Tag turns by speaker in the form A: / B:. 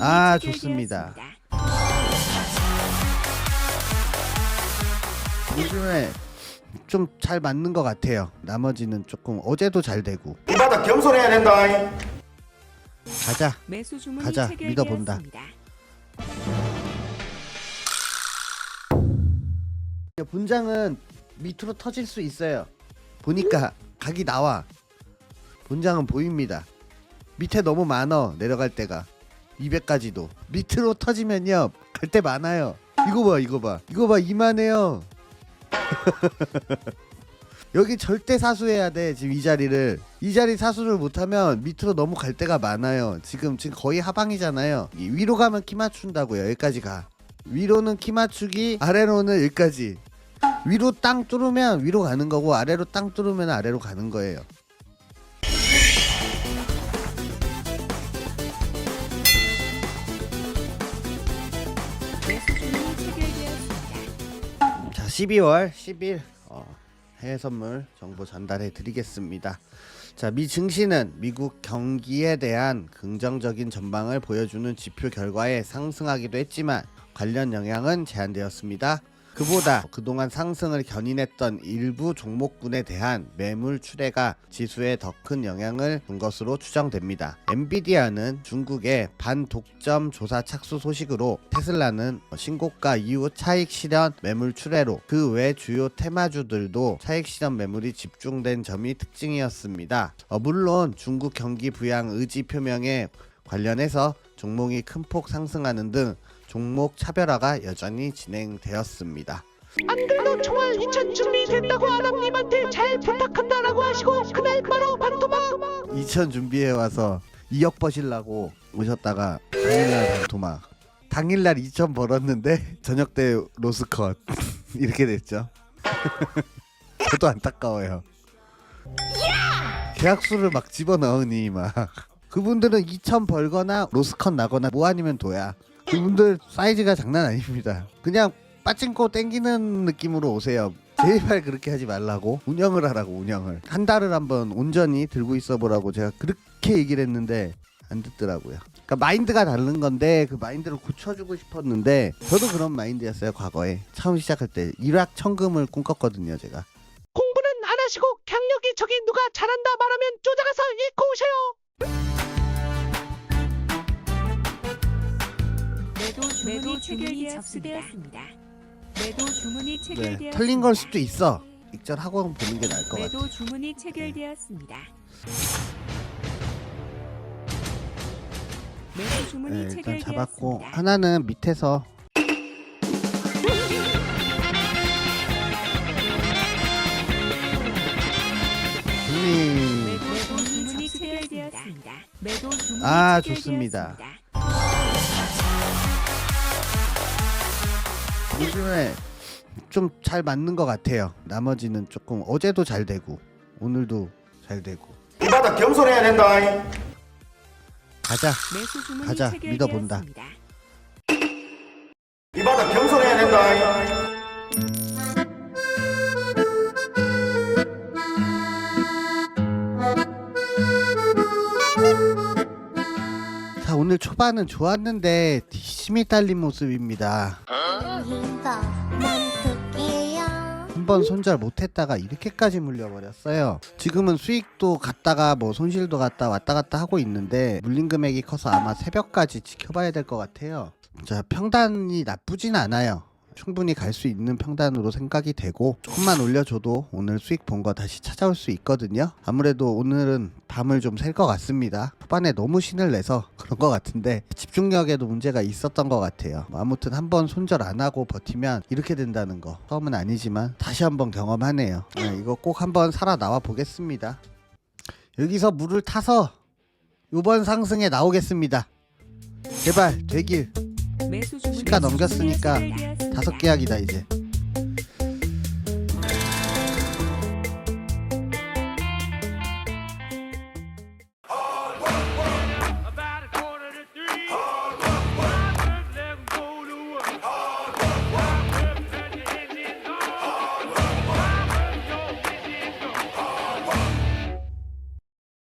A: 아 좋습니다. 요즘에 좀 잘 맞는 것 같아요. 나머지는 조금 어제도 잘 되고
B: 이 바닥 겸손해야 된다.
A: 가자.
C: 매수 주문이
A: 가자,
C: 체결되었습니다.
A: 믿어본다. 본장은 밑으로 터질 수 있어요. 보니까 각이 나와. 본장은 보입니다. 밑에 너무 많어 내려갈 때가 200까지도. 밑으로 터지면요. 갈 때 많아요. 이거 봐 이거 봐. 이거 봐 이만해요. 여기 절대 사수해야 돼 지금 이 자리를. 이 자리 사수를 못하면 밑으로 너무 갈 데가 많아요. 지금 지금 거의 하방이잖아요. 이 위로 가면 키 맞춘다고요. 여기까지 가. 위로는 키 맞추기 아래로는 여기까지. 위로 땅 뚫으면 위로 가는 거고 아래로 땅 뚫으면 아래로 가는 거예요 12월 10일 어, 해외 선물 정보 전달해 드리겠습니다. 자, 미 증시는 미국 경기에 대한 긍정적인 전망을 보여주는 지표 결과에 상승하기도 했지만 관련 영향은 제한되었습니다. 그보다 그동안 상승을 견인했던 일부 종목군에 대한 매물 출회가 지수에 더 큰 영향을 준 것으로 추정됩니다. 엔비디아는 중국의 반독점 조사 착수 소식으로 테슬라는 신고가 이후 차익 실현 매물 출회로 그 외 주요 테마주들도 차익 실현 매물이 집중된 점이 특징이었습니다. 어, 물론 중국 경기 부양 의지 표명에 관련해서 종목이 큰 폭 상승하는 등 종목 차별화가 여전히 진행되었습니다.
D: 안 그래도 총알 2천 준비됐다고 아람님한테 잘 부탁한다라고 하시고 그날 바로 반토막!
A: 2000 준비해 와서 2억 버실라고 오셨다가 당일날 반토막. 당일날 2000 벌었는데 저녁 때 로스컷. 이렇게 됐죠. 저도 안타까워요. 계약수를 막 집어넣으니 막 그분들은 2000 벌거나 로스컷 나거나 뭐 아니면 도야. 그분들 사이즈가 장난 아닙니다. 그냥 빠찡코 땡기는 느낌으로 오세요. 제발 그렇게 하지 말라고 운영을 하라고 운영을. 한 달을 한번 온전히 들고 있어 보라고 제가 그렇게 얘기를 했는데 안 듣더라고요. 그러니까 마인드가 다른 건데 그 마인드를 고쳐주고 싶었는데 저도 그런 마인드였어요 과거에. 처음 시작할 때 일확천금을 꿈꿨거든요 제가.
D: 공부는 안 하시고 강력이 저기 누가 잘한다 말하면 쫓아가서 읽고 오셔요
C: 매도 주문이 체결되었습니다. 매도 주문이
A: 네,
C: 체결되었습니다.
A: 틀린 걸 수도 있어 익절 학원 보는 게 나을 것 같아
C: 매도 주문이 체결되었습니다. 매도 주문이
A: 네, 일단
C: 체결되었습니다.
A: 잡았고 하나는 밑에서 아. 좋습니다. 요즘에 좀 잘 맞는 것 같아요 나머지는 조금 어제도 잘 되고 오늘도 잘 되고
B: 이 바닥 겸손해야 된다.
A: 가자 가자, 믿어본다.
B: 이 바닥 겸손해야 된다.
A: 오늘 초반은 좋았는데 뒷심이 딸린 모습입니다 한 번 손절 못했다가 이렇게까지 물려버렸어요. 지금은 수익도 갔다가 뭐 손실도 갔다 왔다 갔다 하고 있는데 물린 금액이 커서 아마 새벽까지 지켜봐야 될 것 같아요. 자 평단이 나쁘진 않아요. 충분히 갈 수 있는 평단으로 생각이 되고 조금만 올려줘도 오늘 수익 본 거 다시 찾아올 수 있거든요. 아무래도 오늘은 밤을 좀 셀 것 같습니다. 초반에 너무 신을 내서 그런 것 같은데 집중력에도 문제가 있었던 것 같아요. 뭐 아무튼 한번 손절 안 하고 버티면 이렇게 된다는 거 처음은 아니지만 다시 한번 경험하네요. 네, 이거 꼭 한번 살아 나와 보겠습니다. 여기서 물을 타서 이번 상승에 나오겠습니다. 제발 되길 시가 넘겼으니까. 다섯 계약이다 이제.